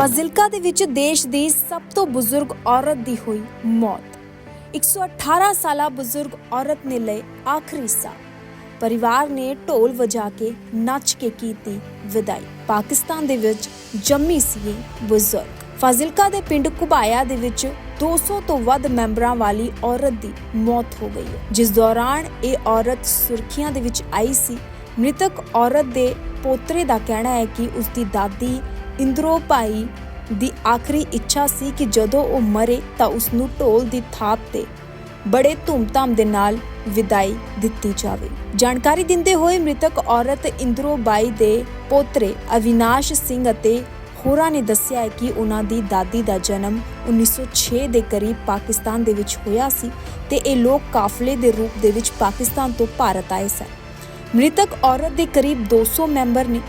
ਫਾਜ਼ਿਲਕਾ ਦੇ ਵਿੱਚ ਦੇਸ਼ ਦੀ ਸਭ ਤੋਂ ਬਜ਼ੁਰਗ ਔਰਤ ਦੀ ਹੋਈ ਮੌਤ। 118 ਸਾਲਾ ਬਜ਼ੁਰਗ ਔਰਤ ਨੇ ਲਏ ਆਖਰੀ ਸਾਹ। ਪਰਿਵਾਰ ਨੇ ਢੋਲ ਵਜਾ ਕੇ ਨੱਚ ਕੇ ਕੀਤੀ ਵਿਦਾਈ। ਪਾਕਿਸਤਾਨ ਦੇ ਵਿੱਚ ਜੰਮੀ ਸੀ ਬਜ਼ੁਰਗ। ਫਾਜ਼ਿਲਕਾ ਦੇ ਪਿੰਡ ਕੁਬਾਇਆ ਦੇ ਵਿੱਚ 200 ਤੋਂ ਵੱਧ ਮੈਂਬਰਾਂ ਵਾਲੀ ਔਰਤ ਦੀ ਮੌਤ ਹੋ ਗਈ ਜਿਸ ਦੌਰਾਨ ਇਹ ਔਰਤ ਸੁਰਖੀਆਂ ਦੇ ਵਿੱਚ ਆਈ ਸੀ। ਮ੍ਰਿਤਕ ਔਰਤ ਦੇ ਪੋਤਰੇ ਦਾ ਕਹਿਣਾ ਹੈ ਕਿ ਉਸ ਦੀ ਦਾਦੀ ਇੰਦਰੋ ਭਾਈ ਦੀ ਆਖਰੀ ਇੱਛਾ ਸੀ ਕਿ ਜਦੋਂ ਉਹ ਮਰੇ ਤਾਂ ਉਸ ਨੂੰ ਢੋਲ ਦੀ ਥਾਪ ਤੇ ਬੜੇ ਧੂਮਧਾਮ ਦੇ ਨਾਲ ਵਿਦਾਈ ਦਿੱਤੀ ਜਾਵੇ। ਜਾਣਕਾਰੀ ਦਿੰਦੇ ਹੋਏ ਮ੍ਰਿਤਕ ਔਰਤ ਇੰਦਰੋ ਬਾਈ ਦੇ ਪੋਤਰੇ ਅਵਿਨਾਸ਼ ਸਿੰਘ ਅਤੇ ਹੋਰਾਂ ਨੇ ਦੱਸਿਆ ਹੈ ਕਿ ਉਹਨਾਂ ਦੀ ਦਾਦੀ ਦਾ ਜਨਮ 1906 ਦੇ ਕਰੀਬ ਪਾਕਿਸਤਾਨ ਦੇ ਵਿੱਚ ਹੋਇਆ ਸੀ ਤੇ ਇਹ ਲੋਕ ਕਾਫਲੇ ਦੇ ਰੂਪ ਦੇ ਵਿੱਚ ਪਾਕਿਸਤਾਨ ਤੋਂ ਭਾਰਤ ਆਏ ਸਨ। ਮ੍ਰਿਤਕ ਔਰਤ ਦੇ ਕਰੀਬ 200 ਮੈਂਬਰ ਨੇ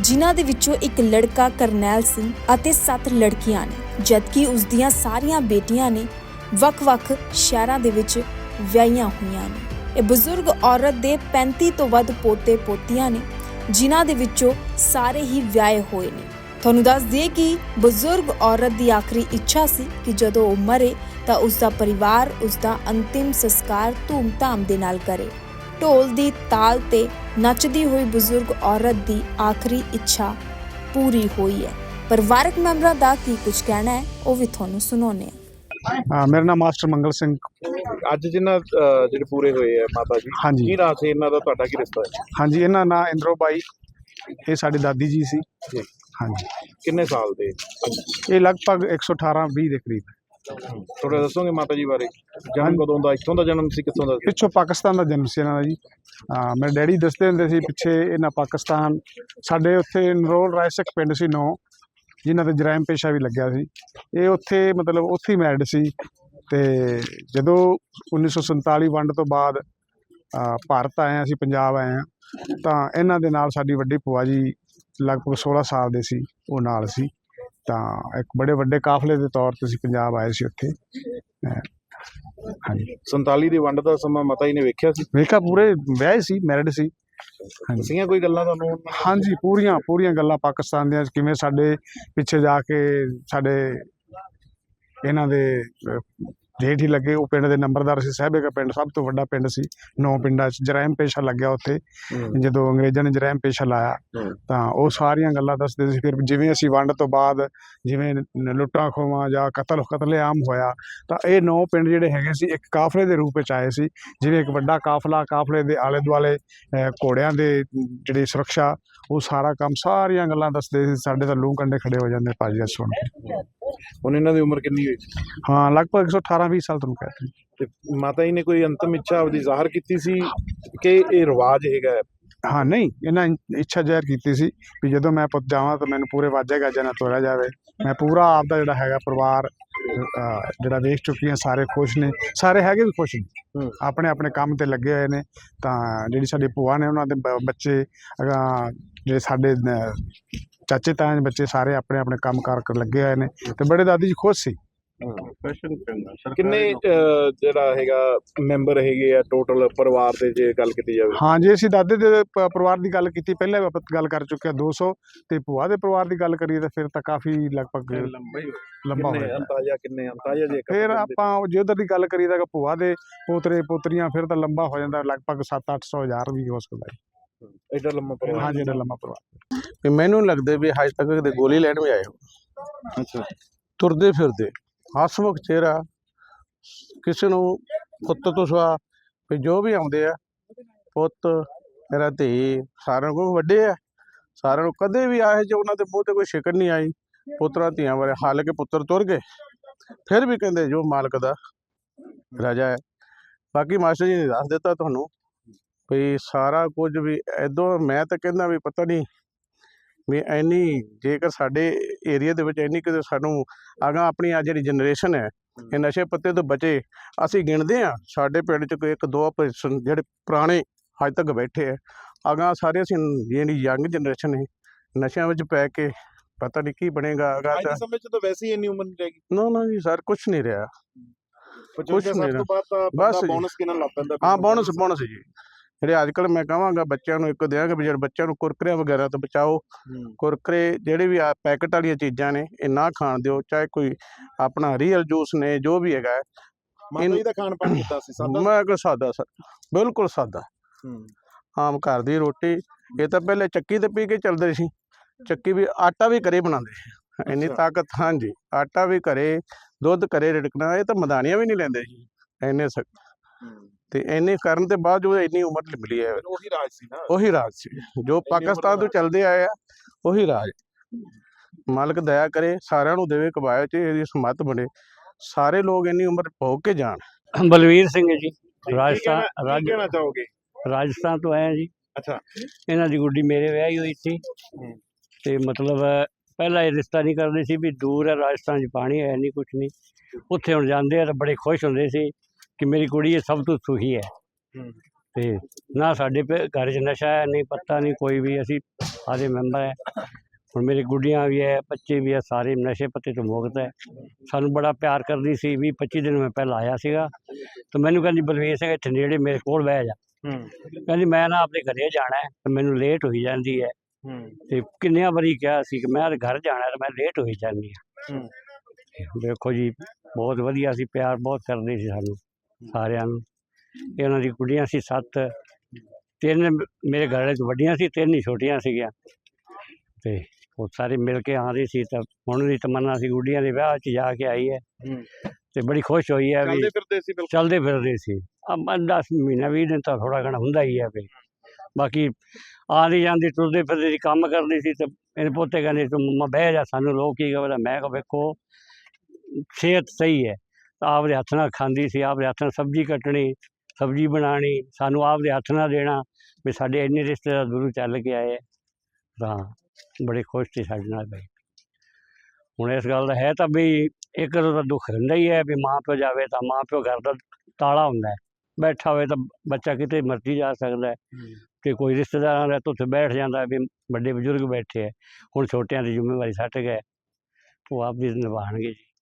ਜਿਨ੍ਹਾਂ ਦੇ ਵਿੱਚੋਂ ਇੱਕ ਲੜਕਾ ਕਰਨੈਲ ਸਿੰਘ ਅਤੇ 7 ਲੜਕੀਆਂ ਨੇ, ਜਦਕਿ ਉਸ ਦੀਆਂ ਸਾਰੀਆਂ ਬੇਟੀਆਂ ਨੇ ਵੱਖ-ਵੱਖ ਸ਼ਹਿਰਾਂ ਦੇ ਵਿੱਚ ਵਿਆਹੀਆਂ ਹੋਈਆਂ ਨੇ। ਇਹ ਬਜ਼ੁਰਗ ਔਰਤ ਦੇ 35 ਤੋਂ ਵੱਧ ਪੋਤੇ ਪੋਤੀਆਂ ਨੇ, ਜਿਨ੍ਹਾਂ ਦੇ ਵਿੱਚੋਂ ਸਾਰੇ ਹੀ ਵਿਆਹੇ ਹੋਏ ਨੇ। ਤੁਹਾਨੂੰ ਦੱਸ ਦਈਏ ਕਿ ਬਜ਼ੁਰਗ ਔਰਤ ਦੀ ਆਖਰੀ ਇੱਛਾ ਸੀ ਕਿ ਜਦੋਂ ਉਹ ਮਰੇ, ਤਾਂ ਉਸ ਦਾ ਪਰਿਵਾਰ ਉਸ ਦਾ ਅੰਤਿਮ ਸੰਸਕਾਰ ਧੂਮ-ਧਾਮ ਦੇ ਨਾਲ ਕਰੇ। ਢੋਲ ਦੀ ਤਾਲ ਤੇ ਨੱਚਦੀ ਹੋਈ ਬਜ਼ੁਰਗ ਔਰਤ ਦੀ ਆਖਰੀ ਇੱਛਾ ਪੂਰੀ ਹੋਈ ਹੈ। ਪਰਿਵਾਰਕ ਮੈਂਬਰਾਂ ਦਾ ਕੀ ਕੁਝ ਕਹਿਣਾ ਹੈ ਉਹ ਵੀ ਤੁਹਾਨੂੰ ਸੁਣਾਉਂਦੇ ਹਾਂ। ਹਾਂ ਮੇਰਾ ਨਾਮ ਮਾਸਟਰ ਮੰਗਲ ਸਿੰਘ। ਅੱਜ ਜਿਨ੍ਹਾਂ ਜਿਹੜੇ ਪੂਰੇ ਹੋਏ ਆ ਮਾਤਾ ਜੀ ਹਾਂਜੀ। ਕੀ ਨਾਂ ਸੀ ਇਹਨਾਂ ਦਾ ਤੁਹਾਡਾ ਕੀ ਰਿਸ਼ਤਾ ਹੈ? ਹਾਂਜੀ ਇਹਨਾਂ ਨਾਂ ਇੰਦਰੋ ਬਾਈ ਇਹ ਸਾਡੀ ਦਾਦੀ ਜੀ ਸੀ। ਜੀ। ਹਾਂਜੀ। ਕਿੰਨੇ ਸਾਲ ਦੇ? ਇਹ ਲਗਭਗ 118 20 ਦੇ ਕਰੀਬ। ਥੋੜਾ ਦੱਸੋਗੇ ਮਾਤਾ ਜੀ ਬਾਰੇ? ਜਨਮ ਕਦੋਂ ਦਾ ਇੱਥੋਂ ਦਾ ਜਨਮ ਸੀ ਕਿੱਥੋਂ ਦਾ ਸੀ? ਪਿੱਛੋਂ ਪਾਕਿਸਤਾਨ ਦਾ ਜਨਮ ਸੀ ਇਹਨਾਂ ਦਾ ਜੀ। ਹਾਂ ਮੇਰੇ ਡੈਡੀ ਦੱਸਦੇ ਹੁੰਦੇ ਸੀ ਪਿੱਛੇ ਇਹਨਾਂ ਪਾਕਿਸਤਾਨ ਸਾਡੇ ਉੱਥੇ ਨਰੋਲ ਰਾਇਸਕ ਪਿੰਡ ਸੀ ਨੌ ਜਿਨ੍ਹਾਂ ਤੇ ਜਰਾਇਮ ਪੇਸ਼ਾ ਵੀ ਲੱਗਿਆ ਸੀ। ਇਹ ਉੱਥੇ ਮਤਲਬ ਉੱਥੇ ਹੀ ਮੈਰਿਡ ਸੀ ਤੇ ਜਦੋਂ 1947 ਵੰਡ ਤੋਂ ਬਾਅਦ ਭਾਰਤ ਆਏ ਹਾਂ, ਅਸੀਂ ਪੰਜਾਬ ਆਏ ਤਾਂ ਇਹਨਾਂ ਦੇ ਨਾਲ ਸਾਡੀ ਵੱਡੀ ਭੂਆ ਜੀ ਲਗਭਗ 16 ਸਾਲ ਦੇ ਸੀ ਉਹ ਨਾਲ ਸੀ। ਤਾਂ ਇੱਕ ਬੜੇ ਵੱਡੇ ਕਾਫਲੇ ਦੇ ਤੌਰ ਤੇ ਅਸੀਂ ਪੰਜਾਬ ਆਏ ਸੀ ਉੱਥੇ। ਹਾਂਜੀ। 47 ਦੀ ਵੰਡ ਦਾ ਸਮਾਂ ਮਾਤਾ ਜੀ ਨੇ ਵੇਖਿਆ ਸੀ? ਵੇਖਾ ਪੂਰੇ ਵਿਆਹ ਸੀ ਮੈਰਿਡ ਸੀ। ਦੱਸੀਆਂ ਕੋਈ ਗੱਲਾਂ ਤੁਹਾਨੂੰ? ਹਾਂਜੀ ਪੂਰੀਆਂ ਪੂਰੀਆਂ ਗੱਲਾਂ ਪਾਕਿਸਤਾਨ ਦੀਆਂ ਕਿਵੇਂ ਸਾਡੇ ਪਿੱਛੇ ਜਾ ਕੇ ਸਾਡੇ ਇਹਨਾਂ ਦੇ ਜੇਠ ਹੀ ਲੱਗੇ ਉਹ ਪਿੰਡ ਦੇ ਨੰਬਰਦਾਰ ਸੀ ਸਾਹਿਬੇਗਾ ਪਿੰਡ ਸਭ ਤੋਂ ਵੱਡਾ ਪਿੰਡ ਸੀ ਨੌ ਪਿੰਡਾਂ 'ਚ ਜਰਾਇਮ ਪੇਸ਼ਾ ਲੱਗਿਆ ਉੱਥੇ। ਜਦੋਂ ਅੰਗਰੇਜ਼ਾਂ ਨੇ ਜਰਾਇਮ ਪੇਸ਼ਾ ਲਾਇਆ। ਤਾਂ ਉਹ ਸਾਰੀਆਂ ਗੱਲਾਂ ਦੱਸਦੇ ਸੀ ਫਿਰ ਜਿਵੇਂ ਅਸੀਂ ਵੰਡ ਤੋਂ ਬਾਅਦ ਜਿਵੇਂ ਲੁੱਟਾਂ ਖੋਵਾਂ ਜਾਂ ਕਤਲ ਕਤਲੇਆਮ ਹੋਇਆ ਤਾਂ ਇਹ ਨੌ ਪਿੰਡ ਜਿਹੜੇ ਹੈਗੇ ਸੀ ਇੱਕ ਕਾਫਲੇ ਦੇ ਰੂਪ ਵਿੱਚ ਆਏ ਸੀ ਜਿਵੇਂ ਇੱਕ ਵੱਡਾ ਕਾਫਲਾ ਕਾਫਲੇ ਦੇ ਆਲੇ ਦੁਆਲੇ ਘੋੜਿਆਂ ਦੇ ਜਿਹੜੀ ਸੁਰੱਖਿਆ ਉਹ ਸਾਰਾ ਕੰਮ ਸਾਰੀਆਂ ਗੱਲਾਂ ਦੱਸਦੇ ਸੀ ਸਾਡੇ ਤਾਂ ਲੂੰ ਕੰਡੇ ਖੜੇ ਹੋ ਜਾਂਦੇ ਭਾਜੀ ਸੁਣ ਕੇ। ਹੁਣ ਇਹਨਾਂ ਦੀ ਉਮਰ ਕਿੰਨੀ ਹੋਈ? ਹਾਂ ਲਗਭਗ 118 20 ਸਾਲ ਤੁਹਾਨੂੰ ਕਹਿੰਦੇ ਤੇ ਮਾਤਾ ਜੀ ਨੇ ਕੋਈ ਅੰਤਮ ਇੱਛਾ ਆਪਦੀ ਜ਼ਾਹਰ ਕੀਤੀ ਸੀ ਕਿ ਇਹ ਰਿਵਾਜ ਹੈਗਾ ਹੈ। ਹਾਂ ਨਹੀਂ ਇਹਨਾਂ ਇੱਛਾ ਜ਼ਾਹਿਰ ਕੀਤੀ ਸੀ ਵੀ ਜਦੋਂ ਮੈਂ ਪੁੱਤ ਜਾਵਾਂ ਤਾਂ ਮੈਨੂੰ ਪੂਰੇ ਵਾਜੇ ਗਾਜੇ ਨਾਲ ਤੋਰਿਆ ਜਾਵੇ। ਮੈਂ ਪੂਰਾ ਆਪਦਾ ਜਿਹੜਾ ਹੈਗਾ ਪਰਿਵਾਰ ਅਹ, ਜਿਹੜਾ ਵੇਖ ਚੁੱਕੀ ਹਾਂ ਸਾਰੇ ਖੁਸ਼ ਨੇ। ਸਾਰੇ ਹੈਗੇ ਵੀ ਖੁਸ਼ ਨੇ। ਹੂੰ। ਆਪਣੇ ਆਪਣੇ ਕੰਮ ਤੇ ਲੱਗੇ ਹੋਏ ਨੇ। ਤਾਂ ਜਿਹੜੀ ਸਾਡੀ ਭੂਆ ਨੇ ਉਹਨਾਂ ਦੇ ਬ- ਬੱਚੇ ਅਗਾਂਹ ਜਿਹੜੇ ਸਾਡੇ ਚਾਚੇ ਤਾਏ ਬੱਚੇ ਸਾਰੇ ਆਪਣੇ ਆਪਣੇ ਕੰਮ ਕਾਰ ਕਰ ਲੱਗੇ ਹੋਏ ਨੇ ਤੇ ਬੜੇ ਦਾਦੀ ਜੀ ਖੁਸ਼ ਸੀ। ਕਿੰਨੇ ਅਹ, ਜਿਹੜਾ ਹੈਗਾ ਮੈਂਬਰ ਹੈਗੇ ਆ ਟੋਟਲ ਪਰਿਵਾਰ ਦੇ ਜੇ ਗੱਲ ਕੀਤੀ ਜਾਵੇ? ਹਾਂ ਜੇ ਅਸੀਂ ਦਾਦੇ ਦੇ ਪ- ਪਰਿਵਾਰ ਦੀ ਗੱਲ ਕੀਤੀ ਪਹਿਲਾਂ ਵੀ ਆਪਾਂ ਗੱਲ ਕਰ ਚੁੱਕੇ ਹਾਂ 200 ਤੇ ਭੂਆ ਦੇ ਪਰਿਵਾਰ ਦੀ ਗੱਲ ਕਰੀਏ ਤਾਂ ਫਿਰ ਤਾਂ ਕਾਫੀ ਲਗਭਗ ਲੰਬਾ ਹੀ ਲੰਬਾ ਹੋ ਕਿੰਨੇ ਜਾਂਦਾ ਕਿੰਨੇ ਜੇ ਫਿਰ ਆਪਾਂ ਜੇ ਉਧਰ ਦੀ ਗੱਲ ਕਰੀਏ ਤਾਂ ਭੂਆ ਦੇ ਪੋਤਰੇ ਪੋਤਰੀਆਂ ਫਿਰ ਤਾਂ ਲੰਬਾ ਹੋ ਜਾਂਦਾ ਲਗਭਗ 7-800 ਹਜ਼ਾਰ ਵੀ ਹੋ ਸਕਦਾ ਹੈ ਐਡਾ ਲੰਮਾ ਪਰਿਵਾਰ ਹਾਂ ਜਿਹੜਾ ਲੰਮਾ ਪਰਿਵਾਰ ਵੀ ਮੈਨੂੰ ਲੱਗਦਾ ਵੀ ਹਜੇ ਤੱਕ ਕਦੇ ਗੋਲੀ ਲੈਣ ਵੀ ਆਏ ਹੋ। ਅੱਛਾ। ਤੁਰਦੇ ਫਿਰਦੇ ਹਸਮੁਖ ਚਿਹਰਾ ਕਿਸੇ ਨੂੰ ਪੁੱਤ ਤੋਂ ਸਵਾ ਵੀ ਜੋ ਵੀ ਆਉਂਦੇ ਆ ਪੁੱਤ ਮੇਰਾ ਧੀ ਸਾਰਿਆਂ ਕੋਲ ਵੱਡੇ ਆ। ਸਾਰਿਆਂ ਨੂੰ ਕਦੇ ਵੀ ਆਏ ਜੇ ਉਹਨਾਂ ਦੇ ਮੂੰਹ ਤੇ ਕੋਈ ਸ਼ਿਕਰ ਨਹੀਂ ਆਈ ਪੁੱਤਰਾਂ ਧੀਆਂ ਬਾਰੇ ਹਾਲਾਂਕਿ ਪੁੱਤਰ ਤੁਰ ਗਏ। ਫਿਰ ਵੀ ਕਹਿੰਦੇ ਜੋ ਮਾਲਕ ਦਾ ਰਾਜਾ ਹੈ। ਬਾਕੀ ਮਾਸਟਰ ਜੀ ਨੇ ਦੱਸ ਦਿੱਤਾ ਤੁਹਾਨੂੰ ਵੀ ਸਾਰਾ ਕੁਝ ਵੀ ਐਦੋਂ ਮੈਂ ਤਾਂ ਕਹਿੰਦਾ ਵੀ ਪਤਾ ਨਹੀਂ ਵੀ ਐਨੀ ਜੇਕਰ ਸਾਡੇ ਏਰੀਆ ਦੇ ਵਿੱਚ ਐਨੀ ਕਿ ਸਾਨੂੰ ਅਗਾਂਹ ਆਪਣੀ ਆ ਜਿਹੜੀ ਜਨਰੇਸ਼ਨ ਹੈ ਇਹ ਨਸ਼ੇ ਪੱਤੇ ਤੋਂ ਬਚੇ ਅਸੀਂ ਗਿਣਦੇ ਆ ਸਾਡੇ ਪਿੰਡ 'ਚ ਕੋਈ ਇੱਕ ਦੋ ਪਰਸਨ ਜਿਹੜੇ ਪੁਰਾਣੇ ਅੱਜ ਤੱਕ ਬੈਠੇ ਆ ਅਗਾਂਹ ਸਾਰੇ ਅਸੀਂ ਜਿਹੜੀ ਯੰਗ ਜਨਰੇਸ਼ਨ ਹੈ ਨਸ਼ਿਆਂ ਵਿੱਚ ਪੈ ਕੇ ਪਤਾ ਨਹੀਂ ਕੀ ਬਣੇਗਾ ਅੱਜ ਤਾਂ ਸਮੇਂ 'ਚ ਤਾਂ ਵੈਸੇ ਹੀ ਇੰਨੀ ਉਮਰ ਨਹੀਂ ਰਹੇਗੀ। ਨਾ ਨਾ ਜੀ ਸਰ ਕੁਝ ਨਹੀਂ ਰਿਹਾ। 55 ਨਹੀਂ ਬਸ। ਬੋਨਸ ਕਿਨਾਂ ਲੱਗ ਪੈਂਦਾ? ਹਾਂ ਬੋਨਸ ਬੋਨਸ ਜੀ। ਜਿਹੜੇ ਅੱਜ ਕੱਲ੍ਹ ਮੈਂ ਕਹਾਂਗਾ ਬੱਚਿਆਂ ਨੂੰ ਇੱਕ ਦਿਆਂਗੇ ਵੀ ਜਿਹੜੇ ਬੱਚਿਆਂ ਨੂੰ ਕੁਰਕਰੇ ਵਗੈਰਾ ਤੋਂ ਬਚਾਓ ਕੁਰਕਰੇ ਜਿਹੜੇ ਵੀ ਆ ਪੈਕਟ ਵਾਲੀਆਂ ਚੀਜ਼ਾਂ ਨੇ ਇਹ ਨਾ ਖਾਣ ਦਿਓ ਚਾਹੇ ਕੋਈ ਆਪਣਾ ਰੀਅਲ ਜੂਸ ਨੇ ਜੋ ਵੀ ਹੈਗਾ। ਮਾਤਾ ਜੀ ਦਾ ਖਾਣ ਪਾਣ ਕੀਤਾ ਸੀ ਸਾਦਾ ਮੈਂ ਕਿ ਸਾਦਾ ਬਿਲਕੁਲ ਸਾਦਾ। ਆਮ ਘਰ ਦੀ ਰੋਟੀ ਇਹ ਤਾਂ ਪਹਿਲੇ ਚੱਕੀ ਤੇ ਪੀ ਕੇ ਚੱਲਦੇ ਸੀ ਚੱਕੀ ਵੀ ਆਟਾ ਵੀ ਘਰੇ ਬਣਾਉਂਦੇ ਸੀ ਇੰਨੀ। ਤਾਕਤ ਹਾਂਜੀ ਆਟਾ ਵੀ ਘਰੇ ਦੁੱਧ ਘਰੇ ਰਿੜਕਣਾ ਇਹ ਤਾਂ ਮਦਾਨੀਆਂ ਵੀ ਨਹੀਂ ਲੈਂਦੇ ਸੀ ਇੰਨੇ ਸਖਤ। ਤੇ ਇੰਨੇ ਕਰਨ ਦੇ ਬਾਅਦ ਜੋ ਇੰਨੀ ਉਮਰ ਮਿਲੀ ਹੈ। ਉਹੀ ਰਾਜ ਸੀ ਨਾ। ਉਹੀ ਰਾਜ ਸੀ। ਜੋ ਪਾਕਿਸਤਾਨ ਤੋਂ ਚੱਲਦੇ ਆਏ ਆ ਉਹੀ ਰਾਜ। ਮਾਲਕ ਦਇਆ ਕਰੇ ਸਾਰਿਆਂ ਨੂੰ ਦੇਵੇ ਕਬਾਇਤ ਚ ਇਹਦੀ ਸਮਤ ਬਣੇ। ਸਾਰੇ ਲੋਕ ਇੰਨੀ ਉਮਰ ਭੋਗ ਕੇ ਜਾਣ। ਬਲਵੀਰ ਸਿੰਘ ਜੀ ਰਾਜਸਥਾਨ ਕਹਿਣਾ- ਰਾਜ ਕੀ ਕਹਿਣਾ ਚਾਹੋਗੇ? ਰਾਜਸਥਾਨ ਤੋਂ ਆਏ ਹਾਂ ਜੀ। ਅੱਛਾ। ਇਹਨਾਂ ਦੀ ਗੁੱਡੀ ਮੇਰੇ ਵਿਆਹੀ ਹੋਈ ਸੀ। ਹੂੰ। ਤੇ ਮਤਲਬ ਪਹਿਲਾਂ ਇਹ ਰਿਸ਼ਤਾ ਨਹੀਂ ਕਰਦੇ ਸੀ ਵੀ ਦੂਰ ਹੈ ਰਾਜਸਥਾਨ 'ਚ ਪਾਣੀ ਹੈ ਨਹੀਂ ਕੁਛ ਨਹੀਂ। ਉੱਥੇ ਹੁਣ ਜਾਂਦੇ ਆ ਤਾਂ ਬੜੇ ਖੁਸ਼ ਹੁੰਦੇ ਸੀ। ਕਿ ਮੇਰੀ ਕੁੜੀ ਇਹ ਸਭ ਤੋਂ ਸੁਖੀ ਹੈ। ਤੇ ਨਾ ਸਾਡੇ ਘਰ 'ਚ ਨਸ਼ਾ ਹੈ ਨਹੀਂ ਪੱਤਾ ਨਹੀਂ ਕੋਈ ਵੀ ਅਸੀਂ ਸਾਰੇ ਮੈਂਬਰ ਹੈ। ਹੁਣ ਮੇਰੀ ਗੁੱਡੀਆਂ ਵੀ ਹੈ ਬੱਚੇ ਵੀ ਹੈ ਸਾਰੇ ਨਸ਼ੇ ਪੱਤੇ ਤੋਂ ਮੁਕਤ ਹੈ। ਸਾਨੂੰ ਬੜਾ ਪਿਆਰ ਕਰਦੀ ਸੀ ਵੀਹ 25 ਦਿਨ ਮੈਂ ਪਹਿਲਾਂ ਆਇਆ ਸੀਗਾ। ਤੇ ਮੈਨੂੰ ਕਹਿੰਦੀ ਬਲਵੀਰ ਸਿੰਘ ਇੱਥੇ ਨੇੜੇ ਮੇਰੇ ਕੋਲ ਬਹਿ ਜਾ। ਕਹਿੰਦੀ ਮੈਂ ਨਾ ਆਪਣੇ ਘਰੇ ਜਾਣਾ ਹੈ ਤੇ ਮੈਨੂੰ ਲੇਟ ਹੋਈ ਜਾਂਦੀ ਹੈ। ਤੇ ਕਿੰਨਿਆਂ ਵਾਰੀ ਕਿਹਾ ਸੀ ਕਿ ਮੈਂ ਘਰ ਜਾਣਾ ਤੇ ਮੈਂ ਲੇਟ ਹੋਈ ਜਾਂਦੀ ਹੂੰ। ਦੇਖੋ ਜੀ ਬਹੁਤ ਵਧੀਆ ਸੀ ਪਿਆਰ ਬਹੁਤ ਕਰਦੇ ਸੀ ਸਾਨੂੰ। ਸਾਰਿਆਂ ਨੂੰ। ਇਹਨਾਂ ਦੀ ਕੁੜੀਆਂ ਸੀ ਸੱਤ। ਤਿੰਨ ਮੇਰੇ ਘਰ ਵਿੱਚ ਵੱਡੀਆਂ ਸੀ ਤਿੰਨ ਹੀ ਛੋਟੀਆਂ ਸੀਗੀਆਂ। ਤੇ ਉਹ ਸਾਰੇ ਮਿਲ ਕੇ ਆ ਰਹੇ ਸੀ ਤਾਂ ਹੁਣ ਦੀ ਤਮੰਨਾ ਸੀ ਗੁੱਡੀਆਂ ਦੇ ਵਿਆਹ 'ਚ ਜਾ ਕੇ ਆਈ ਹੈ। ਤੇ ਬੜੀ ਖੁਸ਼ ਹੋਈ ਹੈ ਵੀ ਚੱਲਦੇ ਫਿਰਦੇ ਸੀ ਬਿਲਕੁਲ। ਚੱਲਦੇ ਫਿਰਦੇ ਸੀ। ਆ 10 ਮਹੀਨਾ 20 ਦਿਨ ਤਾਂ ਥੋੜਾ ਘਣਾ ਹੁੰਦਾ ਹੀ ਹੈ ਵੀ। ਬਾਕੀ ਆਉਂਦੀ ਜਾਂਦੀ ਤੁਰਦੇ ਫਿਰਦੇ ਸੀ ਕੰਮ ਕਰਦੀ ਸੀ ਤੇ ਇਹਦੇ ਪੋਤੇ ਕਹਿੰਦੇ ਤੂੰ ਮੰਮਾ ਬਹਿ ਜਾ ਸਾਨੂੰ ਲੋਕ ਕੀ ਕਹਿੰਦੇ ਮੈਂ ਕਿਹਾ ਵੇਖੋ ਸਿਹਤ ਸਹੀ ਹੈ। ਆਪਦੇ ਹੱਥ ਨਾਲ ਖਾਂਦੀ ਸੀ ਆਪਦੇ ਹੱਥ ਨਾਲ ਸਬਜ਼ੀ ਕੱਟਣੀ ਸਬਜ਼ੀ ਬਣਾਉਣੀ ਸਾਨੂੰ ਆਪਦੇ ਹੱਥ ਨਾਲ ਦੇਣਾ ਵੀ ਸਾਡੇ ਇੰਨੇ ਰਿਸ਼ਤੇਦਾਰ ਦੂਰੋਂ ਚੱਲ ਕੇ ਆਏ। ਤਾਂ ਬੜੇ ਖੁਸ਼ ਸੀ ਸਾਡੇ ਨਾਲ ਬਈ ਹੁਣ ਇਸ ਗੱਲ ਦਾ ਹੈ ਤਾਂ ਵੀ ਇੱਕ ਤਾਂ ਦੁੱਖ ਹੁੰਦਾ ਹੀ ਹੈ ਵੀ ਮਾਂ ਪਿਓ ਜਾਵੇ ਤਾਂ ਮਾਂ ਪਿਓ ਘਰ ਦਾ ਤਾਲਾ ਹੁੰਦਾ ਹੈ। ਬੈਠਾ ਹੋਵੇ ਤਾਂ ਬੱਚਾ ਕਿਤੇ ਮਰਜ਼ੀ ਜਾ ਸਕਦਾ ਹੈ। ਤੇ ਕੋਈ ਰਿਸ਼ਤੇਦਾਰਾਂ ਦਾ ਉੱਥੇ ਬੈਠ ਜਾਂਦਾ ਵੀ ਵੱਡੇ ਬਜ਼ੁਰਗ ਬੈਠੇ ਹੈ। ਹੁਣ ਛੋਟਿਆਂ ਦੀ ਜ਼ਿੰਮੇਵਾਰੀ ਸੱਟ ਗਏ ਉਹ ਆਪ ਵੀ ਨਿਭਾਉਣਗੇ ਜੀ।